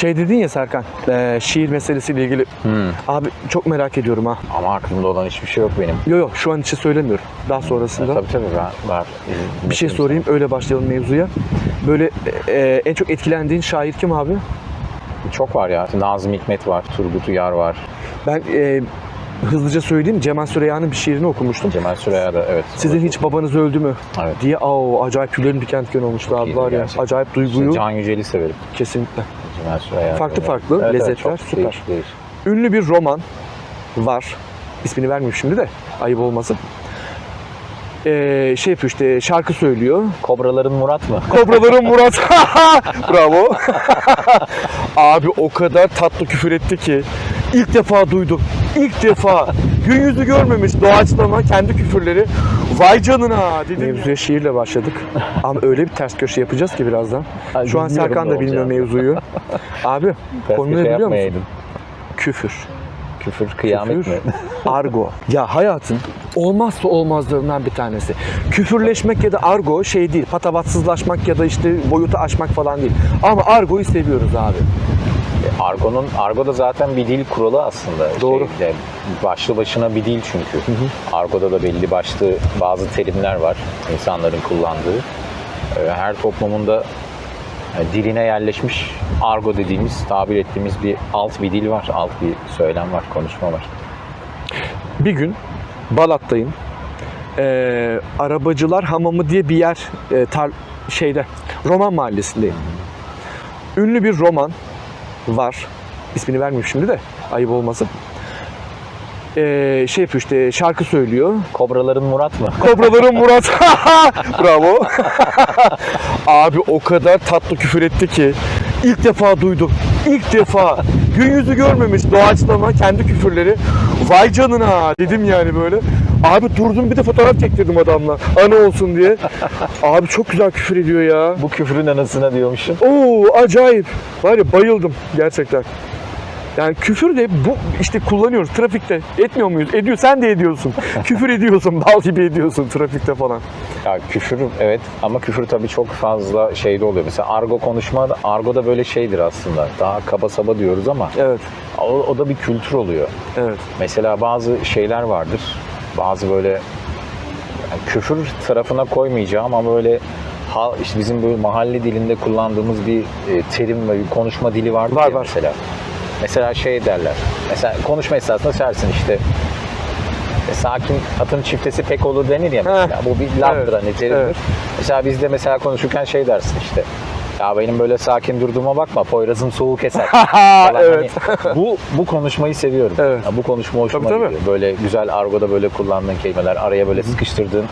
Şey dedin ya Serkan, e, şiir meselesiyle ilgili. Hmm. Abi çok merak ediyorum ha. Ama aklımda olan hiçbir şey yok benim. Yok yok şu an için söylemiyorum. Daha sonrasında. Tabii tabii var. var. Bir şey sorayım öyle başlayalım mevzuya. Böyle e, en çok etkilendiğin şair kim abi? Çok var ya. Nazım Hikmet var, Turgut Uyar var, Ben e, hızlıca söyleyeyim Cemal Süreyya'nın bir şiirini okumuştum. Cemal Süreya da evet. Sizin hiç babanız öldü mü? Evet. Diye aa acayip tüylerim diken diken olmuştu abi var ya. gerçekten. Acayip duyguyu Can Yücel'i severim. kesinlikle. Farklı farklı Evet, evet, lezzetler, çok süper. Değişik, değişik. Ünlü bir roman var. İsmini vermeyeyim şimdi de ayıp olmasın. E, şey yapıyor işte şarkı söylüyor. Kobraların Murat mı? Kobraların Murat. Bravo. Abi o kadar tatlı küfür etti ki ilk defa duydum. İlk defa. Gün yüzü görmemiş doğaçlama kendi küfürleri. Vay canına dedim. Mevzuya şiirle başladık. Ama öyle bir ters köşe yapacağız ki birazdan. Ay, Şu an Serkan da bilmiyor mevzuyu. Abi Ters konu ne köşe biliyor musun? Küfür. Küfür kıyamet Küfür, mi? argo. Ya hayatın olmazsa olmazlarından bir tanesi. Küfürleşmek ya da argo şey değil. Patavatsızlaşmak ya da işte boyutu aşmak falan değil. Ama argoyu seviyoruz abi. Argo'nun Argo da zaten bir dil kuralı aslında. Doğru. Şeyde, başlı başına bir dil çünkü. Argo'da da belli başlı bazı terimler var insanların kullandığı. Ee, Her toplumun da yani diline yerleşmiş argo dediğimiz, tabir ettiğimiz bir alt bir dil var, alt bir söylem var, konuşma var. Bir gün Balat'tayım. Ee, Arabacılar Hamamı diye bir yer e, tar şeyde Roman mahallesindeyim. Ünlü bir roman var. İsmini vermeyeyim şimdi de ayıp olmasın. Ee, şey yapıyor işte şarkı söylüyor. Kobraların Murat mı? Kobraların Murat. Bravo. Abi o kadar tatlı küfür etti ki ilk defa duydum. İlk defa. Gün yüzü görmemiş doğaçlama kendi küfürleri. Vay canına dedim yani böyle. Abi durdum bir de fotoğraf çektirdim adamla. Anı olsun diye. Abi çok güzel küfür ediyor ya. Bu küfrün anasına diyormuşsun. Oo acayip. Var ya bayıldım gerçekten. Yani küfür de bu işte kullanıyoruz trafikte. Etmiyor muyuz? Ediyor. Sen de ediyorsun. küfür ediyorsun. Bal gibi ediyorsun trafikte falan. Ya küfür evet ama küfür tabii çok fazla şeyde oluyor. Mesela argo konuşma, argo da böyle şeydir aslında. Daha kaba saba diyoruz ama Evet. o, o da bir kültür oluyor. Evet. Mesela bazı şeyler vardır. Bazı böyle yani küfür tarafına koymayacağım ama böyle ha, işte bizim böyle mahalle dilinde kullandığımız bir e, terim ve bir konuşma dili vardır Var, ya var. mesela. Mesela şey derler. Mesela konuşma esnasında sersin işte e, sakin atın çiftesi pek olur denir ya mesela. Heh. Bu bir lafdır Evet. hani terimdir. Evet. Mesela bizde mesela konuşurken şey dersin işte. Ya benim böyle sakin durduğuma bakma. Poyraz'ın soğuk eser. falan. evet. Hani bu bu konuşmayı seviyorum. Evet. Ya bu konuşma hoşuma Tabii, tabii. gidiyor. Böyle güzel argoda böyle kullandığın kelimeler, araya böyle sıkıştırdığın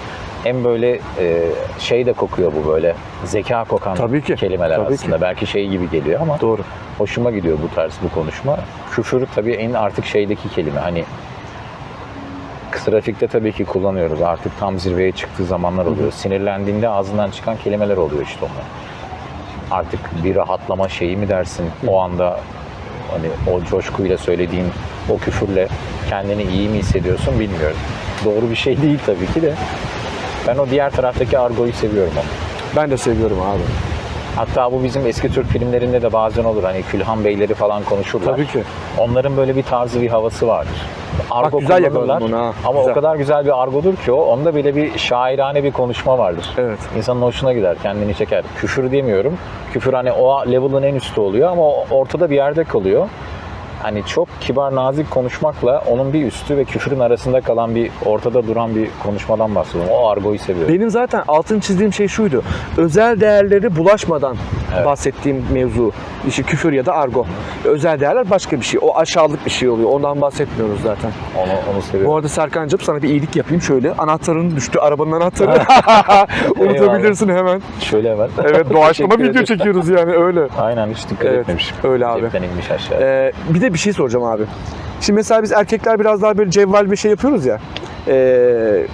hem böyle e, şey de kokuyor bu böyle zeka kokan Tabii ki, kelimeler tabii aslında. Belki şey gibi geliyor ama Doğru. hoşuma gidiyor bu tarz bu konuşma. Küfür tabii en artık şeydeki kelime hani trafikte tabii ki kullanıyoruz. Artık tam zirveye çıktığı zamanlar oluyor. Sinirlendiğinde ağzından çıkan kelimeler oluyor işte onlar. Artık bir rahatlama şeyi mi dersin? O anda hani o coşkuyla söylediğin o küfürle kendini iyi mi hissediyorsun bilmiyorum. Doğru bir şey değil tabii ki de. Ben o diğer taraftaki argoyu seviyorum ama. Ben de seviyorum abi. Hatta bu bizim eski Türk filmlerinde de bazen olur. Hani Külhan Beyleri falan konuşurlar. Tabii ki. Onların böyle bir tarzı, bir havası vardır. Argo güzel kullanırlar yakaladın bunu ha. Ama Güzel. o kadar güzel bir argodur ki o. Onda bile bir şairane bir konuşma vardır. Evet. İnsanın hoşuna gider, kendini çeker. Küfür demiyorum. Küfür hani o level'ın en üstü oluyor ama ortada bir yerde kalıyor. Hani çok kibar, nazik konuşmakla onun bir üstü ve küfürün arasında kalan bir ortada duran bir konuşmadan bahsediyorum. O argoyu seviyorum. Benim zaten altını çizdiğim şey şuydu. Özel değerleri bulaşmadan Evet. bahsettiğim mevzu. İşte küfür ya da argo. Özel değerler başka bir şey. O aşağılık bir şey oluyor. Ondan bahsetmiyoruz zaten. Onu, onu seviyorum. Bu arada Serkan'cığım sana bir iyilik yapayım şöyle. Anahtarın düştü. Arabanın anahtarı. Unutabilirsin hemen. Şöyle hemen. Evet doğaçlama video çekiyoruz yani öyle. Aynen hiç dikkat Evet, etmemişim. öyle abi. Cepten inmiş aşağı. Ee, bir de bir şey soracağım abi. Şimdi mesela biz erkekler biraz daha böyle cevval bir şey yapıyoruz ya. Ee,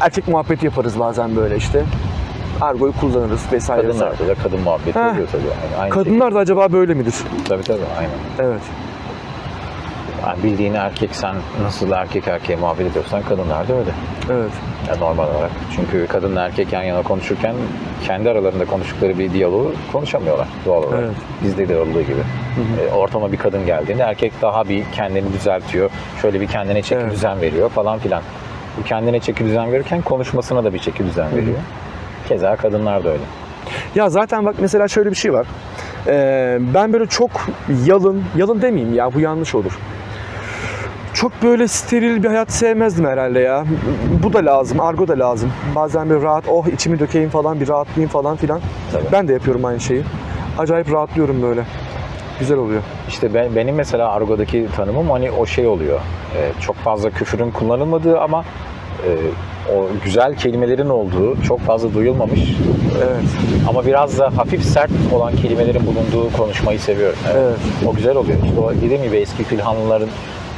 erkek muhabbeti yaparız bazen böyle işte. Argoyu kullanırız vesaire. vesaire. Kadınlarda da kadın muhabbeti Heh. oluyor tabii. Yani aynı Kadınlar da acaba böyle midir? şekilde. Tabii tabii aynen. Evet. Yani bildiğin erkek sen nasıl erkek erkeğe muhabbet ediyorsan kadınlar da öyle. Evet. Yani normal olarak. Çünkü kadınla erkek yan yana konuşurken kendi aralarında konuştukları bir diyaloğu konuşamıyorlar doğal olarak. Evet. Bizde de olduğu gibi. E, ortama bir kadın geldiğinde erkek daha bir kendini düzeltiyor. Şöyle bir kendine çeki Evet. düzen veriyor falan filan. Bu kendine çeki düzen verirken konuşmasına da bir çeki düzen veriyor. Keza kadınlar da öyle. Ya zaten bak mesela şöyle bir şey var. Ee, ben böyle çok yalın, yalın demeyeyim ya bu yanlış olur. Çok böyle steril bir hayat sevmezdim herhalde ya. Bu da lazım, argo da lazım. Bazen bir rahat, oh içimi dökeyim falan, bir rahatlayayım falan filan. Tabii. Ben de yapıyorum aynı şeyi. Acayip rahatlıyorum böyle. Güzel oluyor. İşte ben, benim mesela argodaki tanımım hani o şey oluyor. E, çok fazla küfürün kullanılmadığı ama e, o güzel kelimelerin olduğu, çok fazla duyulmamış Evet. ama biraz da hafif sert olan kelimelerin bulunduğu konuşmayı seviyorum. Evet. O güzel oluyor. İşte o dediğim gibi eski Külhanlıların,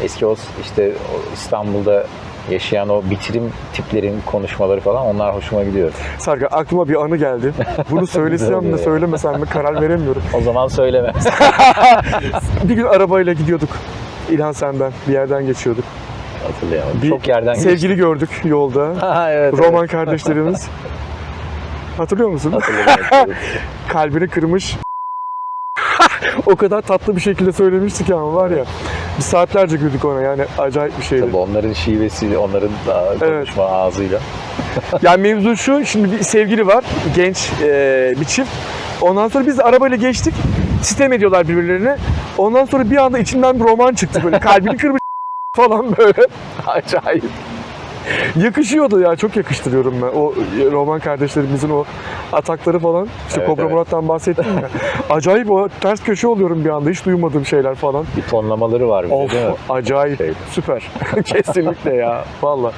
eski o işte o İstanbul'da yaşayan o bitirim tiplerin konuşmaları falan onlar hoşuma gidiyor. Sarga aklıma bir anı geldi. Bunu söylesem mi söylemesem mi karar veremiyorum. O zaman söyleme. Bir gün arabayla gidiyorduk. İlhan sen ben bir yerden geçiyorduk. Hatırlayamadım. Bir Çok yerden Sevgili gördük yolda. Ha, evet, Roman kardeşlerimiz. Hatırlıyor musun? evet. Hatırlıyorum. Kalbini kırmış. o kadar tatlı bir şekilde söylemiştik ki ama var ya. Biz saatlerce güldük ona yani acayip bir şeydi. Tabii onların şivesi, onların da konuşma ağzıyla. Yani mevzu şu, şimdi bir sevgili var, genç e, bir çift. Ondan sonra biz arabayla geçtik, sitem ediyorlar birbirlerine. Ondan sonra bir anda içinden bir roman çıktı böyle, kalbini kırmış falan böyle. Acayip. Yakışıyordu ya, çok yakıştırıyorum ben. O roman kardeşlerimizin o atakları falan. İşte Evet, Kobra evet. Murat'tan bahsettim ya. Acayip o ters köşe oluyorum bir anda, hiç duymadığım şeyler falan. Bir tonlamaları var bir de Of değil mi? acayip Şey. süper. Kesinlikle ya valla.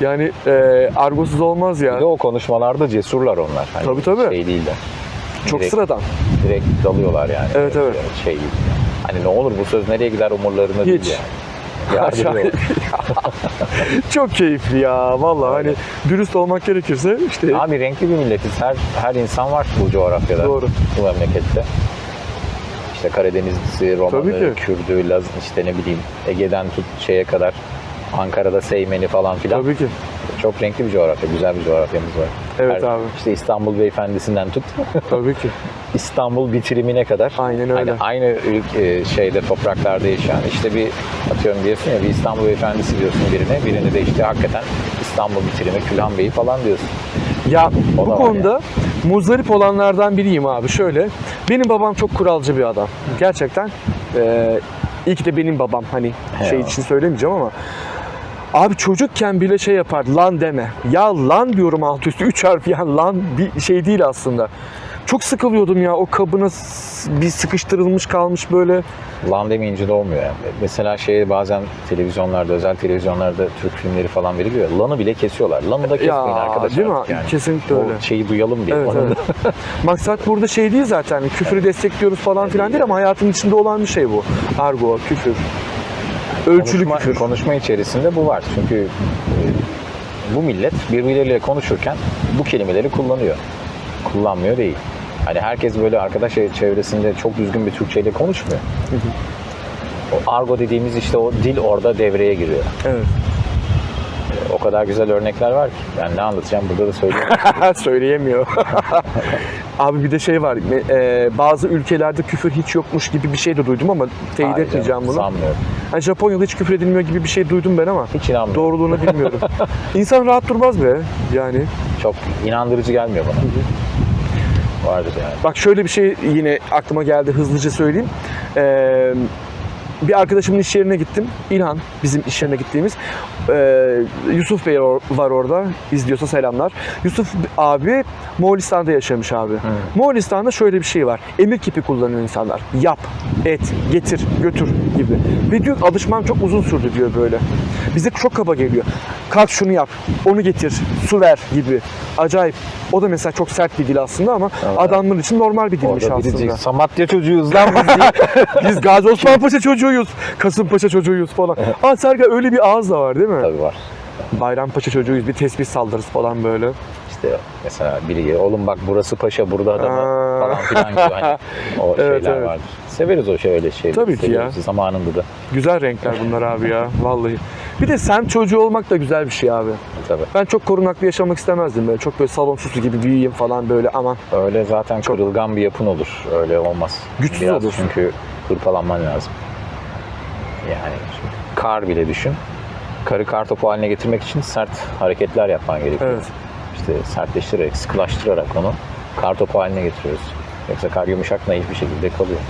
Yani e, argosuz olmaz ya. Bir de o konuşmalarda cesurlar onlar. Hani Tabii, tabii. Şey değil de. Çok direkt, sıradan. Direkt dalıyorlar yani. Evet, evet. Şey Hani ne olur bu söz nereye gider umurlarında değil Hiç. yani. Acayip. Çok keyifli ya valla hani dürüst olmak gerekirse işte Abi renkli bir milletiz. Her her insan var bu coğrafyada. Doğru. Bu memlekette. İşte Karadenizlisi, Romanı. Kürdü, Laz, işte ne bileyim Ege'den tut şeye kadar Ankara'da Seymen'i falan filan. tabii ki. Çok renkli bir coğrafya, güzel bir coğrafyamız var. Evet Her- abi. İşte İstanbul beyefendisinden tut Tabii ki. İstanbul bitirimine kadar. Aynen öyle. Hani aynı ülke, şeyde topraklarda yaşayan işte bir atıyorum diyorsun ya bir İstanbul beyefendisi diyorsun birine. Birine de işte hakikaten İstanbul bitirimi Külhan Bey'i falan diyorsun. Ya O bu konuda muzdarip olanlardan biriyim abi şöyle. Benim babam çok kuralcı bir adam. Gerçekten. İyi ki de benim babam hani şey Eyvallah. için söylemeyeceğim ama Abi çocukken bile şey yapar lan deme. Ya lan diyorum alt üstü 3 harf ya lan bir şey değil aslında. Çok sıkılıyordum ya o kabına bir sıkıştırılmış kalmış böyle. Lan demeyince de olmuyor yani. Mesela şey bazen televizyonlarda, özel televizyonlarda Türk filmleri falan veriliyor. Lan'ı bile kesiyorlar. Lan'ı da kesmeyin Ya arkadaşlar. değil mi? Yani. Kesinlikle O öyle. şeyi duyalım diye. Evet, evet. Maksat burada şey değil zaten. Küfürü destekliyoruz falan filan değil ama hayatın içinde olan bir şey bu. Argo, küfür. Ölçülü konuşma, küfür. konuşma içerisinde bu var. Çünkü e, bu millet birbirleriyle konuşurken bu kelimeleri kullanıyor. Kullanmıyor değil. Hani herkes böyle arkadaş çevresinde çok düzgün bir Türkçeyle konuşmuyor. O argo dediğimiz işte o dil orada devreye giriyor. Evet. O kadar güzel örnekler var ki. Ben ne anlatacağım burada da söyleyeyim. Söyleyemiyor. Abi bir de şey var. e, bazı ülkelerde küfür hiç yokmuş gibi bir şey de duydum ama teyit Hayır etmeyeceğim bunu. Sanmıyorum. Hani Japonya'da hiç küfür edilmiyor gibi bir şey duydum ben ama Hiç inanmıyorum. doğruluğunu bilmiyorum. İnsan rahat durmaz be yani. Çok inandırıcı gelmiyor bana. Vardır yani. Bak şöyle bir şey yine aklıma geldi hızlıca söyleyeyim. Ee, bir arkadaşımın iş yerine gittim. İlhan bizim iş yerine gittiğimiz. Ee, Yusuf Bey var orada. İzliyorsa selamlar. Yusuf abi Moğolistan'da yaşamış abi. Moğolistan'da şöyle bir şey var. Emir kipi kullanıyor insanlar. Yap, et, getir, götür gibi. Ve diyor alışmam çok uzun sürdü diyor böyle. Bize çok kaba geliyor. Kalk şunu yap, onu getir, su ver gibi. Acayip. O da mesela çok sert bir dil aslında ama adamlar için normal bir dilmiş Orada aslında. Samatya çocuğuyuz lan biz. Biz Gazi Osman Paşa çocuğuyuz, Kasımpaşa çocuğuyuz falan. Aa Serga öyle bir ağız da var değil mi? Tabii var. Bayrampaşa çocuğuyuz, bir tesbih saldırırız falan böyle. İşte mesela biri gelir oğlum bak burası paşa burada adamı Aa. falan filan gibi hani o Evet, şeyler evet. vardır. Severiz o şey öyle şeyleri. Tabii ki ya. Seviyoruz Zamanında da Güzel renkler bunlar abi ya vallahi. Bir de semt çocuğu olmak da güzel bir şey abi. tabii. Ben çok korunaklı yaşamak istemezdim böyle. Çok böyle salon süsü gibi büyüyeyim falan böyle aman. Öyle zaten Çok- kırılgan bir yapın olur. Öyle olmaz. Güçsüz Biraz olursun. Çünkü hırpalanman lazım. Yani kar bile düşün. Karı kar topu haline getirmek için sert hareketler yapman gerekiyor. Evet. İşte sertleştirerek, sıkılaştırarak onu kar topu haline getiriyoruz. Yoksa kar yumuşak naif bir şekilde kalıyor.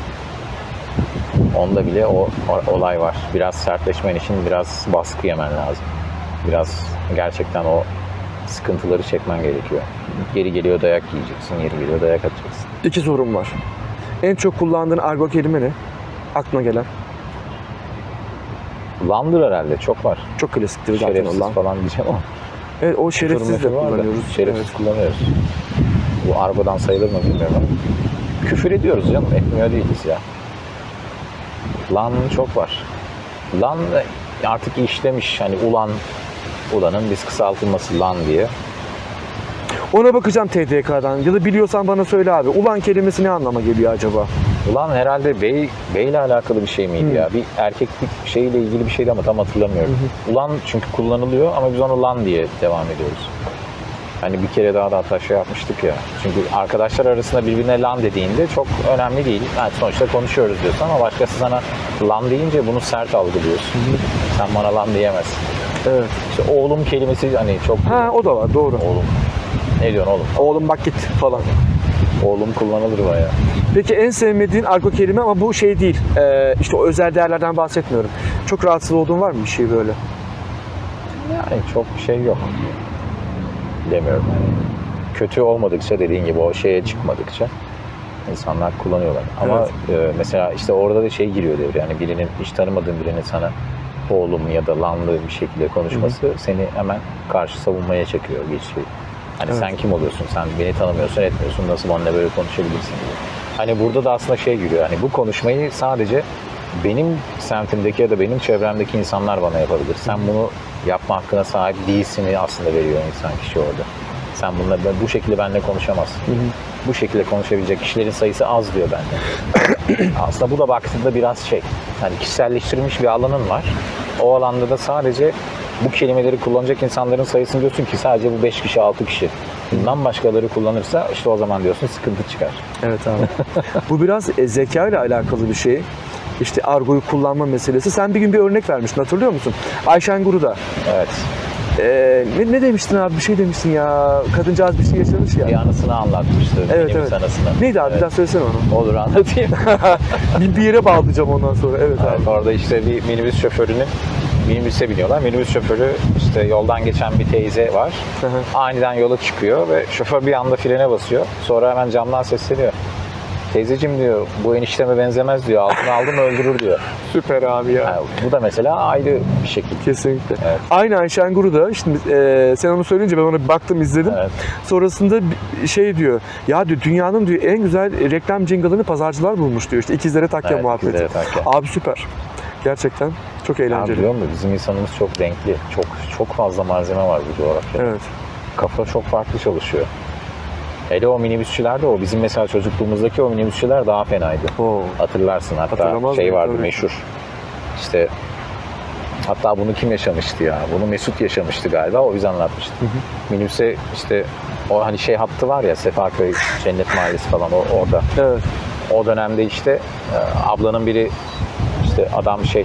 Onda bile o, o- olay var. Biraz sertleşmen için biraz baskı yemen lazım. Biraz gerçekten o sıkıntıları çekmen gerekiyor. Geri geliyor dayak yiyeceksin, geri geliyor dayak atacaksın. İki sorum var. En çok kullandığın argo kelime ne? Aklına gelen. Landır herhalde çok var. Çok klasiktir zaten Şerefsiz olan. falan diyeceğim ama. Evet o şerefsiz de var da, kullanıyoruz. Şerefsiz Evet. kullanıyoruz. Bu argodan sayılır mı bilmiyorum ama. Küfür ediyoruz canım. Etmiyor değiliz ya. Lan çok var. Lan artık işlemiş hani ulan ulanın biz kısaltılması lan diye. Ona bakacağım TDK'dan ya da biliyorsan bana söyle abi. Ulan kelimesi ne anlama geliyor acaba? Ulan herhalde bey beyle alakalı bir şey miydi Hı. ya? Bir erkeklik şeyle ilgili bir şeydi ama tam hatırlamıyorum. Ulan çünkü kullanılıyor ama biz onu lan diye devam ediyoruz. Hani bir kere daha da hatta şey yapmıştık ya. Çünkü arkadaşlar arasında birbirine lan dediğinde çok önemli değil. Yani sonuçta konuşuyoruz diyorsun ama başkası sana lan deyince bunu sert algılıyorsun. Sen bana lan diyemezsin. Evet. İşte oğlum kelimesi hani çok... Ha o da var doğru. Oğlum. Ne diyorsun oğlum? Oğlum bak git falan. Oğlum kullanılır bayağı. Peki en sevmediğin argo kelime ama bu şey değil. Ee, işte o özel değerlerden bahsetmiyorum. Çok rahatsız olduğun var mı bir şey böyle? Yani çok bir şey yok. Bilemiyorum. Kötü olmadıkça dediğin gibi o şeye çıkmadıkça insanlar kullanıyorlar. Ama e, mesela işte orada da şey giriyor devreye. Yani birinin hiç tanımadığın birinin sana oğlum ya da lanlı bir şekilde konuşması seni hemen karşı savunmaya çekiyor geçiyor. Hani Evet. sen kim oluyorsun? Sen beni tanımıyorsun, etmiyorsun. Nasıl benimle böyle konuşabilirsin gibi. Hani burada da aslında şey giriyor. Hani bu konuşmayı sadece benim semtimdeki ya da benim çevremdeki insanlar bana yapabilir. Sen bunu yapma hakkına sahip değilsini aslında veriyor insan kişi orada. Sen bununla bu şekilde benimle konuşamazsın. Bu şekilde konuşabilecek kişilerin sayısı az diyor bende. aslında bu da baktığında biraz şey. Hani kişiselleştirilmiş bir alanın var. O alanda da sadece bu kelimeleri kullanacak insanların sayısını diyorsun ki sadece bu 5 kişi 6 kişi. Bundan başkaları kullanırsa işte o zaman diyorsun sıkıntı çıkar. Evet abi. bu biraz e, zeka ile alakalı bir şey. İşte argoyu kullanma meselesi. Sen bir gün bir örnek vermiştin hatırlıyor musun? Ayşen Guru'da. Evet. Ee, ne, ne demiştin abi? Bir şey demiştin ya. Kadıncağız bir şey yaşamış ya. Bir anısını anlatmıştı. Evet, evet. anısını. Neydi abi? Bir Evet. daha söylesene onu. Olur anlatayım. bir, bir yere bağlayacağım ondan sonra. Evet abi. Evet, orada işte bir minibüs şoförünün minibüse biniyorlar. Minibüs şoförü işte yoldan geçen bir teyze var. Hı hı. Aniden yola çıkıyor ve şoför bir anda frene basıyor. Sonra hemen camdan sesleniyor. Teyzeciğim diyor bu enişteme benzemez diyor. Altına aldım öldürür diyor. Süper abi ya. Yani bu da mesela ayrı bir şekil. Kesinlikle. Evet. Aynı Ayşen Guru'da. Şimdi e, sen onu söyleyince ben ona bir baktım izledim. Evet. Sonrasında şey diyor. Ya diyor dünyanın diyor en güzel reklam jingle'ını pazarcılar bulmuş diyor. İşte ikizlere takya Evet, muhabbeti. ikizlere takya. Abi süper. Gerçekten çok Ya eğlenceli. biliyor musun bizim insanımız çok renkli. Çok çok fazla malzeme var bu coğrafyada. Evet. Kafa çok farklı çalışıyor. Hele o minibüsçüler de o. Bizim mesela çocukluğumuzdaki o minibüsçüler daha fenaydı. Oo. Hatırlarsın hatta Hatırlamaz şey vardı Tabii. meşhur. İşte hatta bunu kim yaşamıştı ya? Bunu Mesut yaşamıştı galiba. O bize anlatmıştı. Minibüse işte o hani şey hattı var ya Sefaköy Cennet Mahallesi falan o, orada. Evet. O dönemde işte e, ablanın biri işte adam şey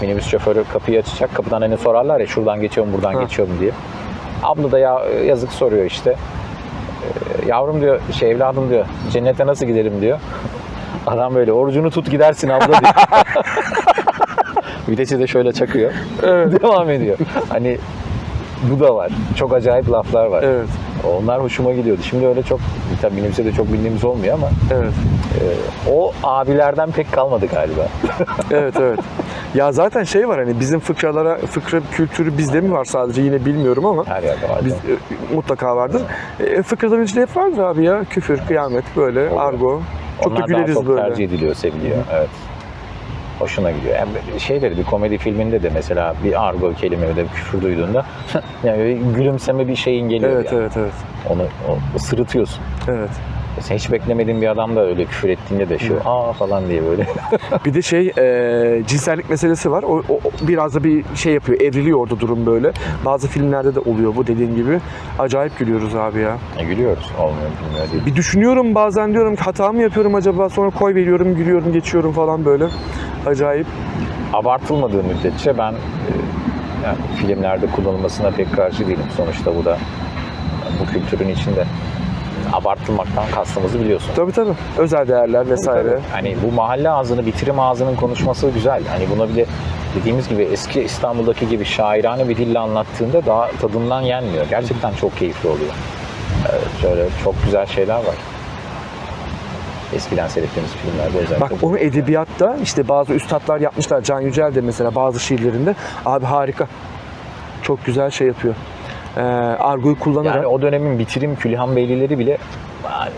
minibüs şoförü kapıyı açacak. Kapıdan hani sorarlar ya şuradan geçiyorum buradan Ha. geçiyorum diye. Abla da ya, yazık soruyor işte. E, Yavrum diyor şey evladım diyor cennete nasıl gidelim diyor. Adam böyle orucunu tut gidersin abla diyor. Vitesi de şöyle çakıyor. Evet. Devam ediyor. Hani bu da var. Çok acayip laflar var. Evet. Onlar hoşuma gidiyordu. Şimdi öyle çok tabii minibüse de çok bildiğimiz olmuyor ama Evet. o abilerden pek kalmadı galiba. Evet evet. Ya zaten şey var hani bizim fıkralara, fıkra kültürü bizde mi var sadece yine bilmiyorum ama Her yerde var. biz e, mutlaka vardır. E, fıkraların içinde hep vardır abi ya. Küfür, kıyamet böyle, Oluyor. argo. Çok Onlar da güleriz daha çok böyle. tercih ediliyor, seviliyor. Evet. Hoşuna gidiyor. Yani şeyleri bir komedi filminde de mesela bir argo kelime bir küfür duyduğunda yani gülümseme bir şeyin geliyor Evet yani. evet evet. Onu o, ısırıtıyorsun. Evet. Mesela hiç beklemediğin bir adam da öyle küfür ettiğinde de şu aa falan diye böyle. Bir de şey e, cinsellik meselesi var. O, o- o biraz da bir şey yapıyor. Evriliyor orada durum böyle. Bazı filmlerde de oluyor bu dediğin gibi. Acayip gülüyoruz abi ya. E, gülüyoruz. Olmuyor bilmiyor değil. Bir düşünüyorum bazen diyorum ki hata mı yapıyorum acaba sonra koy veriyorum gülüyorum geçiyorum falan böyle. Acayip. Abartılmadığı müddetçe ben e, yani filmlerde kullanılmasına pek karşı değilim. Sonuçta bu da bu kültürün içinde. Abartılmaktan kastımızı biliyorsun. Tabii tabii. Özel değerler vesaire. Tabii. Hani bu mahalle ağzını, bitirim ağzının konuşması güzel. Hani buna bir de dediğimiz gibi eski İstanbul'daki gibi şairane bir dille anlattığında daha tadından yenmiyor. Gerçekten çok keyifli oluyor. Şöyle çok güzel şeyler var. Eskiden seyrettiğimiz filmlerde özellikle. Bak onu edebiyatta işte bazı üstadlar yapmışlar. Can Yücel de mesela bazı şiirlerinde. Abi harika. Çok güzel şey yapıyor. Ee, argoyu kullanarak. Yani o dönemin bitirim Külhan Beylileri bile yani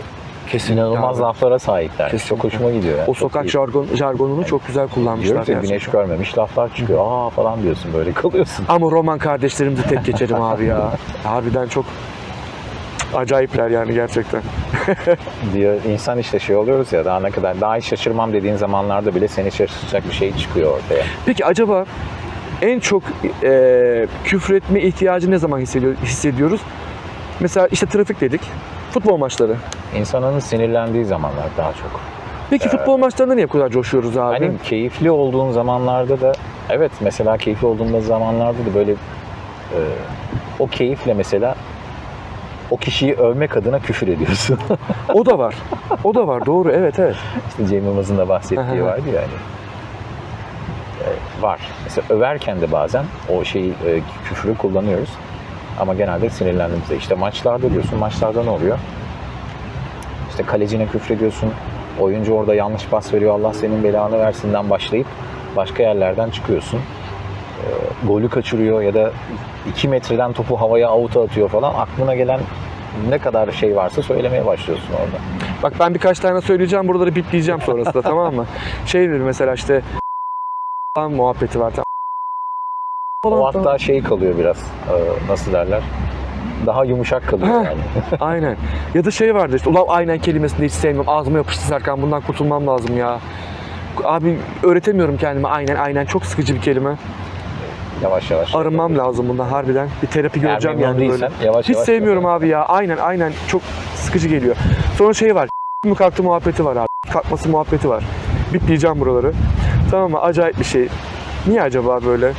Kesinlikle inanılmaz abi. laflara sahipler. Kesinlikle. Çok hoşuma gidiyor. Yani. o Çok sokak iyi. jargon, jargonunu çok güzel kullanmışlar. Diyorum ya güneş görmemiş laflar çıkıyor. Aa falan diyorsun böyle kalıyorsun. Ama roman kardeşlerimizi tek geçerim abi ya. Harbiden çok acayipler yani gerçekten. diyor insan işte şey oluyoruz ya daha ne kadar daha hiç şaşırmam dediğin zamanlarda bile seni şaşırtacak bir şey çıkıyor ortaya. Peki acaba en çok e, küfür etme ihtiyacı ne zaman hissediyor, hissediyoruz? Mesela işte trafik dedik. Futbol maçları. İnsanın sinirlendiği zamanlar daha çok. Peki futbol maçlarında niye bu kadar coşuyoruz abi? Hani keyifli olduğun zamanlarda da evet mesela keyifli olduğunda zamanlarda da böyle e, o keyifle mesela o kişiyi övmek adına küfür ediyorsun. O da var. O da var. Doğru. Evet evet. işte Cem Yılmaz'ın da bahsettiği vardı ya. E, var. Mesela överken de bazen o şeyi e, küfürü kullanıyoruz. Ama genelde sinirlendiğimizde. işte maçlarda diyorsun. Maçlarda ne oluyor? İşte kalecine küfrediyorsun. Oyuncu orada yanlış pas veriyor. Allah senin belanı versinden başlayıp başka yerlerden çıkıyorsun. E, golü kaçırıyor ya da 2 metreden topu havaya avuta atıyor falan. Aklına gelen ne kadar şey varsa söylemeye başlıyorsun orada. Bak ben birkaç tane söyleyeceğim. Buraları bipleyeceğim sonrasında tamam mı? Şeydir mesela işte falan muhabbeti var. O hatta şey kalıyor biraz. e, Nasıl derler? Daha yumuşak kalıyor yani. Aynen. Ya da şey vardı işte ulan aynen kelimesini hiç sevmiyorum. Ağzıma yapıştı Serkan bundan kurtulmam lazım ya. Abi öğretemiyorum kendime aynen aynen çok sıkıcı bir kelime. Yavaş yavaş. Arınmam lazım bundan harbiden. Bir terapi Eğer göreceğim memnun yani böyle. değilsen yavaş Hiç yavaş sevmiyorum abi ya. Aynen aynen çok sıkıcı geliyor. Sonra şey var. mi kalktı muhabbeti var abi. Kalkması muhabbeti var. Bipleyeceğim buraları. Tamam mı? Acayip bir şey. Niye acaba böyle?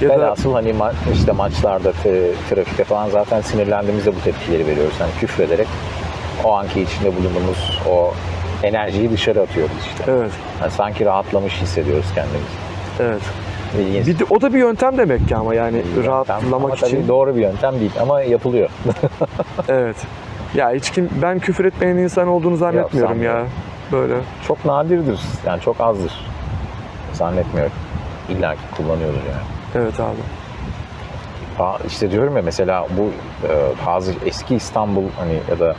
Ya da Velhasıl hani ma- işte maçlarda, trafikte falan zaten sinirlendiğimizde bu tepkileri veriyoruz. Hani küfrederek o anki içinde bulunduğumuz o enerjiyi dışarı atıyoruz işte. evet. Yani sanki rahatlamış hissediyoruz kendimizi. Evet. Bir de, o da bir yöntem demek ki ama yani. Ama rahatlamak için. doğru bir yöntem değil ama yapılıyor. Evet. Ya hiç kim ben küfür etmeyen insan olduğunu zannetmiyorum ya. sanmıyorum. Böyle. çok nadirdir. Yani çok azdır. Zannetmiyorum. İlla ki kullanıyordur yani. Evet abi. Aa, işte diyorum ya mesela bu e, bazı eski İstanbul hani ya da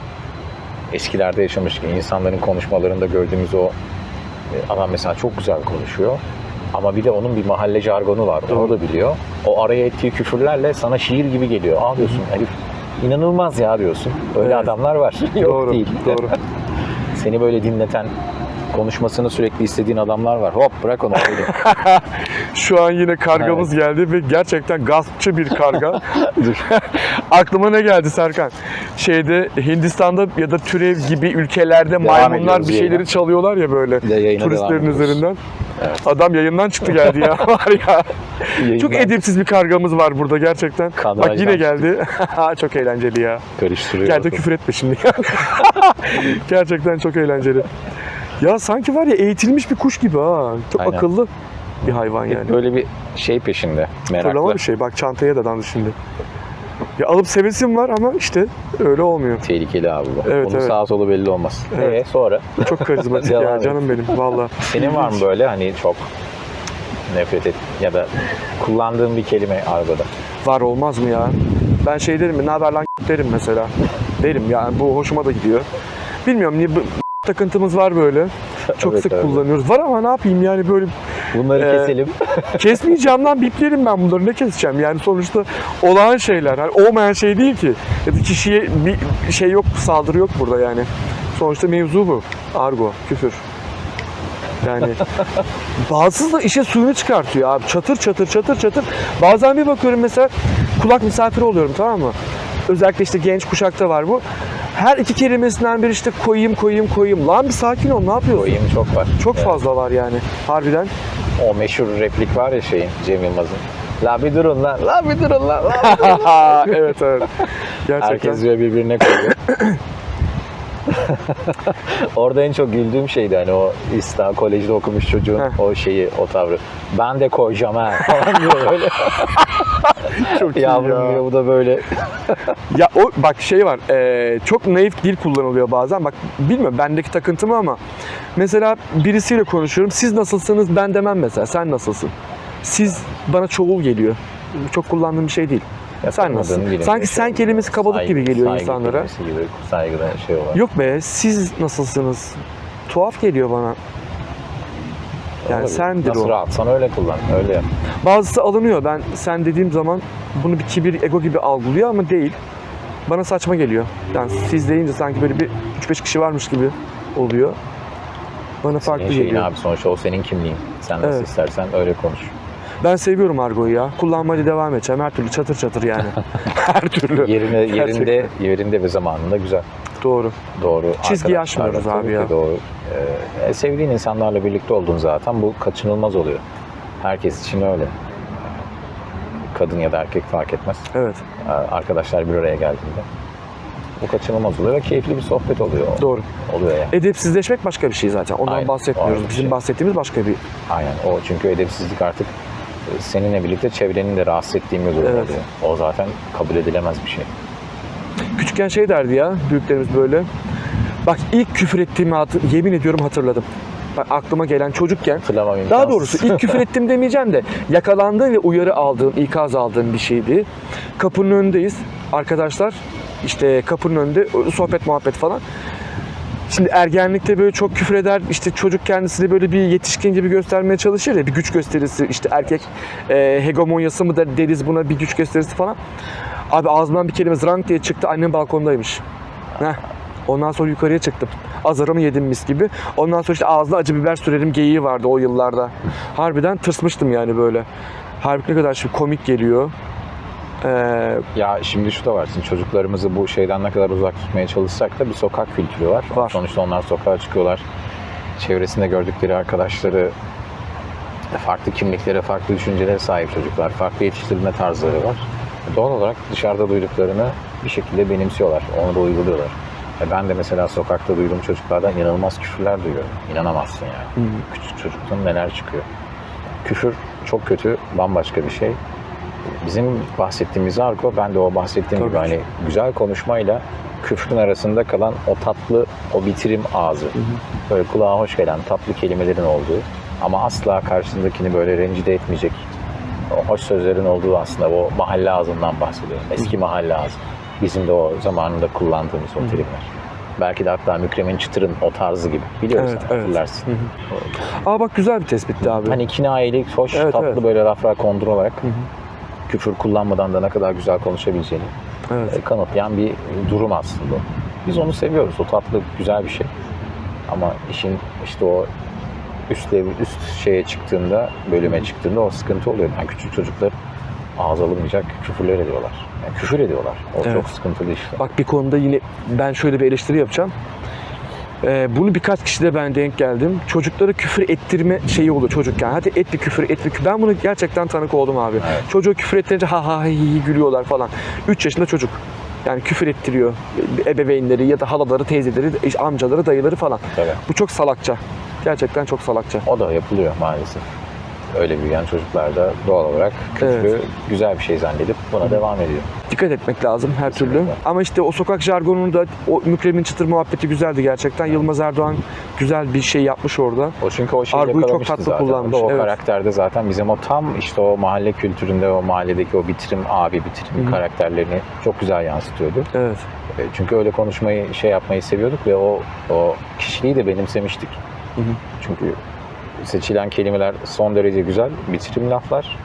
eskilerde yaşamış insanların konuşmalarında gördüğümüz o e, adam mesela çok güzel konuşuyor. Ama bir de onun bir mahalle jargonu var. Onu da biliyor. O araya ettiği küfürlerle sana şiir gibi geliyor. Aa diyorsun herif inanılmaz ya diyorsun. Öyle Evet. adamlar var. Yok doğru. değil. Doğru. Seni böyle dinleten, konuşmasını sürekli istediğin adamlar var. Hop bırak onu. Şu an yine kargamız geldi ve gerçekten gaspçı bir karga. Aklıma ne geldi Serkan? Şeyde Hindistan'da ya da türev gibi ülkelerde maymunlar ediyoruz bir yayına. şeyleri çalıyorlar ya böyle de yayına devam turistlerin üzerinden. Evet. Adam yayından çıktı geldi ya var ya. Çok Yayından edepsiz bir kargamız var burada gerçekten. Kadrajdan Bak yine geldi. Çok eğlenceli ya. Karıştırıyor. Gel de küfür etme şimdi. Gerçekten çok eğlenceli. Ya sanki var ya eğitilmiş bir kuş gibi ha. Çok Aynen. akıllı bir hayvan yani. Böyle bir şey peşinde. Meraklı. Fırlama bir şey. Bak çantaya da dandı şimdi. Ya alıp sevesim var ama işte öyle olmuyor. Tehlikeli abi bu. Evet, Bunun evet. sağa solu belli olmaz. Evet. Ee, sonra Çok karizmatik Devam ya et. canım benim valla. senin var mı böyle hani çok nefret et ya da kullandığın bir kelime argoda? Var olmaz mı ya? Ben şey derim? Ne haber lan derim mesela. Derim yani bu hoşuma da gidiyor. Bilmiyorum niye bu takıntımız var böyle. çok Evet, sık evet. kullanıyoruz. Var ama ne yapayım yani böyle Bunları Ee, keselim. kesmeyeceğim lan biplerim ben bunları. Ne keseceğim? Yani sonuçta olağan şeyler. Hani olmayan şey değil ki. Ya da kişiye bir şey yok saldırı yok burada yani. Sonuçta mevzu bu. Argo küfür. Yani bazısı da işe suyunu çıkartıyor abi. Çatır çatır çatır çatır. Bazen bir bakıyorum mesela kulak misafiri oluyorum tamam mı? Özellikle işte genç kuşakta var bu her iki kelimesinden bir işte koyayım koyayım koyayım lan bir sakin ol ne yapıyorsun Koyayım çok var. çok Evet. fazla var yani harbiden O meşhur replik var ya şeyin Cem Yılmaz'ın. La bir durun lan, la bir durun lan. la." evet evet. Gerçekten. Herkes diyor birbirine koyuyor. Orada en çok güldüğüm şeydi hani o İsta Kolej'de okumuş çocuğun Heh. o şeyi, o tavrı. Ben de koyacağım ha falan diyor böyle. Çok iyi Yavrum ya. bu da böyle. Ya o bak şey var. e, çok naif dil kullanılıyor bazen. Bak bilmiyorum bendeki takıntı mı ama mesela birisiyle konuşuyorum. Siz nasılsınız? Ben demem mesela. Sen nasılsın? Siz bana çoğul geliyor. Çok kullandığım bir şey değil. Sen nasılsın? Sanki sen kelimesi kabalık Saygı- gibi geliyor saygı insanlara. gibi saygıda şey olarak. Yok be siz nasılsınız? Tuhaf geliyor bana. Yani Olabilir. sendir Nasıl o. rahatsan öyle kullan. Öyle yap. Bazısı alınıyor. Ben sen dediğim zaman bunu bir kibir, ego gibi algılıyor ama değil. Bana saçma geliyor. Yani siz deyince sanki böyle bir 3-5 kişi varmış gibi oluyor. Bana farklı Senin şeyin geliyor. abi sonuçta o senin kimliğin. Sen nasıl Evet. istersen öyle konuş. Ben seviyorum argoyu ya. Kullanmaya devam edeceğim. Her türlü çatır çatır yani. Her türlü. Yerine, yerinde, yerinde ve zamanında güzel. Doğru. Doğru. Çizgiyi arkadaşlarla aşmıyoruz tabii abi ki ya. Doğru. Ee, sevdiğin insanlarla birlikte olduğun zaten bu kaçınılmaz oluyor. Herkes için öyle. Kadın ya da erkek fark etmez. Evet. Ee, Arkadaşlar bir araya geldiğinde. Bu kaçınılmaz oluyor ve keyifli bir sohbet oluyor. Doğru. Oluyor yani. Edepsizleşmek başka bir şey zaten. Ondan Aynen, bahsetmiyoruz. Bizim şey. bahsettiğimiz başka bir Aynen. O çünkü edepsizlik artık e, seninle birlikte çevrenin de rahatsız ettiğin bir durum Evet. oluyor. O zaten kabul edilemez bir şey. Küçükken şey derdi ya büyüklerimiz böyle. Bak ilk küfür ettiğimi hatır- yemin ediyorum hatırladım. Bak aklıma gelen çocukken Hatırlamam imkansız. Daha doğrusu ilk küfür ettim demeyeceğim de yakalandığım ve uyarı aldığım, ikaz aldığım bir şeydi. Kapının önündeyiz. Arkadaşlar işte kapının önünde sohbet muhabbet falan. Şimdi ergenlikte böyle çok küfür eder. İşte çocuk kendisini böyle bir yetişkin gibi göstermeye çalışır ya. Bir güç gösterisi işte erkek e, hegemonyası mı der- deriz buna bir güç gösterisi falan. Abi ağzımdan bir kelime zrank diye çıktı. Annem balkondaymış. Heh. Ondan sonra yukarıya çıktım. Azarımı yedim mis gibi. Ondan sonra işte ağzına acı biber sürerim geyiği vardı o yıllarda. Harbiden tırsmıştım yani böyle. Halbuki ne kadar şimdi komik geliyor. Ee, Ya şimdi şu da var. Şimdi çocuklarımızı bu şeyden ne kadar uzak tutmaya çalışsak da bir sokak kültürü var. Var. Sonuçta onlar sokağa çıkıyorlar. Çevresinde gördükleri arkadaşları farklı kimliklere, farklı düşüncelere sahip çocuklar. Farklı yetiştirilme tarzları var. Doğal olarak dışarıda duyduklarını bir şekilde benimsiyorlar. Onu da uyguluyorlar. E ben de mesela sokakta duyduğum çocuklardan inanılmaz küfürler duyuyorum. İnanamazsın yani. Küçük çocuktan neler çıkıyor. Küfür çok kötü, bambaşka bir şey. Bizim bahsettiğimiz argo, ben de o bahsettiğim Tabii gibi hani güzel konuşmayla küfrün arasında kalan o tatlı, o bitirim ağzı. Böyle kulağa hoş gelen tatlı kelimelerin olduğu ama asla karşısındakini böyle rencide etmeyecek o hoş sözlerin olduğu aslında o mahalle ağzından bahsediyorum. Eski mahalle ağzı. Bizim de o zamanında kullandığımız o terimler. Belki de hatta Mükremin Çıtır'ın o tarzı gibi. Biliyorsun, Evet, evet. hatırlarsın. aa bak güzel bir tespitti abi. Hani kinayelik, hoş, Evet, tatlı evet. böyle laflar kondurularak küfür kullanmadan da ne kadar güzel konuşabileceğini evet. e, kanıtlayan bir durum aslında. Biz onu seviyoruz. O tatlı, güzel bir şey. Ama işin işte o üst üst şeye çıktığında, bölüme çıktığında o sıkıntı oluyor. Yani küçük çocuklar ağız alınmayacak küfürler ediyorlar. Yani küfür ediyorlar. O Evet. çok sıkıntılı işte. Bak bir konuda yine ben şöyle bir eleştiri yapacağım. Ee, bunu birkaç kişide ben denk geldim. Çocuklara küfür ettirme şeyi oluyor çocukken. Hadi et bir küfür, et bir küfür. Ben bunu gerçekten tanık oldum abi. Evet. Çocuğu küfür ettirince ha ha hi hi gülüyorlar falan. 3 yaşında çocuk. Yani küfür ettiriyor ebeveynleri ya da halaları, teyzeleri, amcaları, dayıları falan. Tabii. Bu çok salakça. Gerçekten çok salakça. O da yapılıyor maalesef. Öyle büyüyen çocuklar da doğal olarak küfrü Evet. güzel bir şey zannedip buna devam ediyor. Dikkat etmek lazım her türlü. Kesinlikle. Ama işte o sokak jargonunu da o mükremin çıtır muhabbeti güzeldi gerçekten. Yılmaz Erdoğan güzel bir şey yapmış orada. O çünkü o şeyi Arguyu çok tatlı zaten. kullanmış, O, evet. karakterde zaten bizim o tam işte o mahalle kültüründe o mahalledeki o bitirim abi bitirim Hı hı. karakterlerini çok güzel yansıtıyordu. Evet. E, Çünkü öyle konuşmayı şey yapmayı seviyorduk ve o o kişiliği de benimsemiştik. Çünkü seçilen kelimeler son derece güzel, bitirim laflar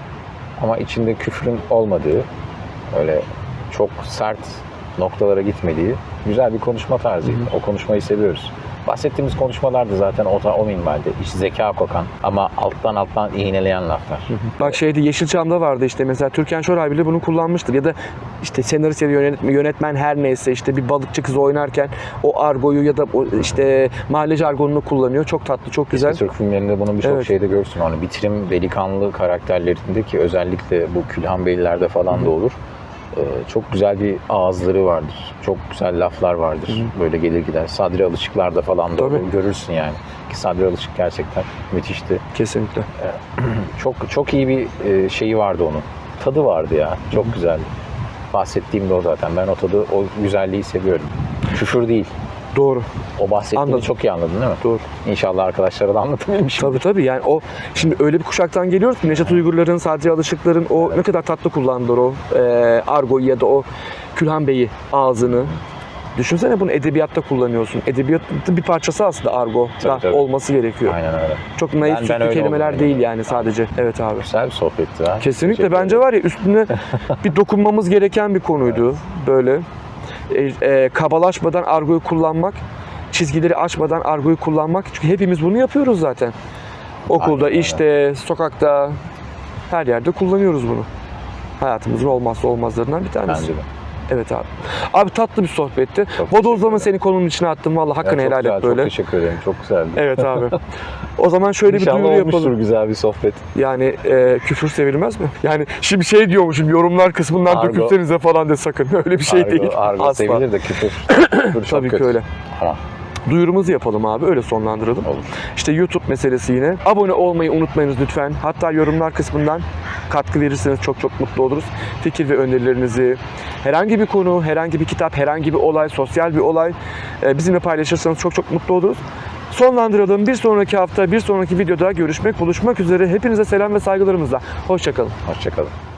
ama içinde küfrün olmadığı, öyle çok sert noktalara gitmediği güzel bir konuşma tarzıydı. O konuşmayı seviyoruz. Bahsettiğimiz konuşmalar da zaten o, o minvalde. İç zeka kokan ama alttan alttan iğneleyen laflar. Bak şeyde Yeşilçam'da vardı işte mesela Türkan Şoray bile bunu kullanmıştır ya da işte senarist ya da yönetmen, yönetmen her neyse işte bir balıkçı kızı oynarken o argoyu ya da o işte mahalle jargonunu kullanıyor. Çok tatlı, çok güzel. Türk filmlerinde bunu birçok Evet. şeyde görürsün. Hani bitirim delikanlı karakterlerinde ki özellikle bu Külhan Beylilerde falan da olur. Ee, çok güzel bir ağızları vardır. Çok güzel laflar vardır. Böyle gelir gider. Sadri Alışıklar'da falan da Tabii. görürsün yani. Ki Sadri Alışık gerçekten müthişti. Kesinlikle. Çok çok iyi bir e, şeyi vardı onun. Tadı vardı ya. Çok güzeldi. Bahsettiğim de o zaten. Ben o tadı, o güzelliği seviyorum. Küfür değil. Doğru. O bahsettiğini Anladım. çok iyi anladın değil mi? Doğru. İnşallah arkadaşlara da anlatabilmişim. Tabii tabii yani o şimdi öyle bir kuşaktan geliyoruz ki Neşet Uygurların, Sadri Alışıkların o ne kadar tatlı kullandılar o e, argoyu ya da o Külhan Bey'i ağzını. Düşünsene bunu edebiyatta kullanıyorsun. Edebiyatın bir parçası aslında argo da Tabii, tabii. olması gerekiyor. Aynen öyle. Çok naif Ben- ben öyle kelimeler değil yani. yani sadece. Evet abi. Güzel bir sohbetti ha. Kesinlikle Teşekkür bence ederim. var ya üstüne bir dokunmamız gereken bir konuydu böyle. E, e, kabalaşmadan argoyu kullanmak, çizgileri açmadan argoyu kullanmak. Çünkü hepimiz bunu yapıyoruz zaten. Okulda, Aynen işte, sokakta, her yerde kullanıyoruz bunu. Hayatımızın olmazsa olmazlarından bir tanesi. Bence de. Evet abi. Abi tatlı bir sohbetti. Çok teşekkür seni konunun içine attım. Vallahi hakkını helal güzel, et böyle. Çok teşekkür ederim. Çok güzeldi. Evet abi. O zaman şöyle bir duyuru yapalım. güzel bir sohbet. Yani e, küfür sevilmez mi? Yani şimdi şey diyormuşum yorumlar kısmından Argo. dökülsenize falan de sakın. Öyle bir şey argo, değil. Argo Asla. sevilir de küfür. küfür Tabii ki kötü. öyle. Tamam. Duyurumuzu yapalım abi öyle sonlandıralım. Olur. İşte YouTube meselesi yine. Abone olmayı unutmayınız lütfen. Hatta yorumlar kısmından katkı verirseniz çok çok mutlu oluruz. Fikir ve önerilerinizi, herhangi bir konu, herhangi bir kitap, herhangi bir olay, sosyal bir olay e, bizimle paylaşırsanız çok çok mutlu oluruz. Sonlandıralım. Bir sonraki hafta, bir sonraki videoda görüşmek, buluşmak üzere. Hepinize selam ve saygılarımızla. Hoşçakalın. Hoşçakalın.